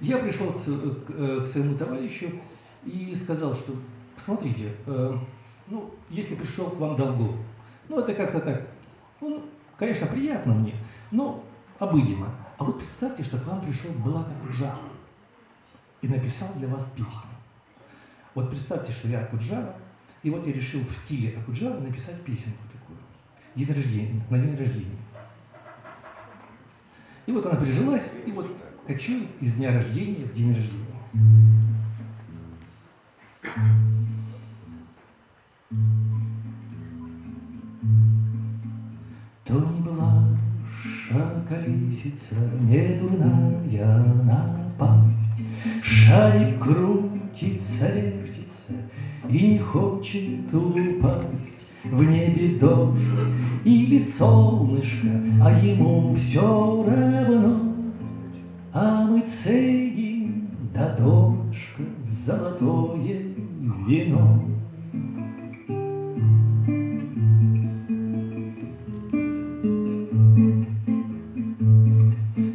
Я пришел э, к своему товарищу и сказал, что, посмотрите, э, ну, если пришел к вам долгов, ну, это как-то так, ну, конечно, приятно мне, но обыденно. А вот представьте, что к вам пришел Булат Акуджава и написал для вас песню. Вот представьте, что я Акуджава, и вот я решил в стиле Акуджава написать песенку такую. День рождения, на день рождения. И вот она прижилась, и вот кочует из дня рождения в день рождения. То не блажа колесица, не дурная напасть. Шарик крутится, вертится и не хочет упасть. В небе дождь или солнышко, а ему все равно. А мы цедим до донышка золотое вино.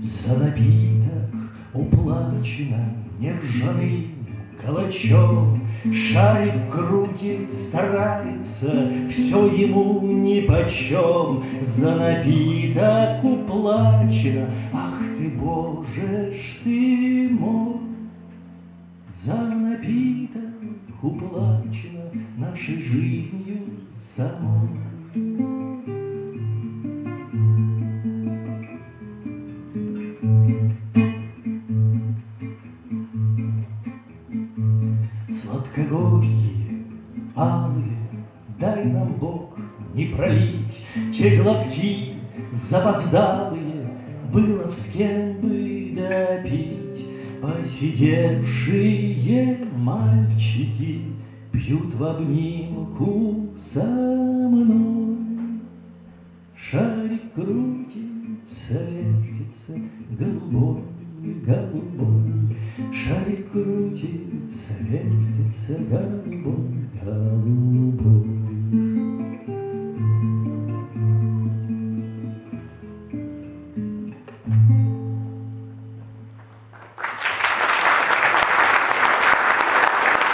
За напиток уплачено нержавым калачом. Шарик крутит, старается, все ему нипочем. За напиток уплачено, ах ты, Боже ж ты мой. За напиток уплачено нашей жизнью самой. Сладкогорькие, алые, дай нам Бог не пролить Те глотки запоздалые, было с кем бы допить. Посидевшие мальчики пьют в обнимку со мной. Шарик крутится, вертится, голубой, голубой. Шарик крутится, вертится, голубой.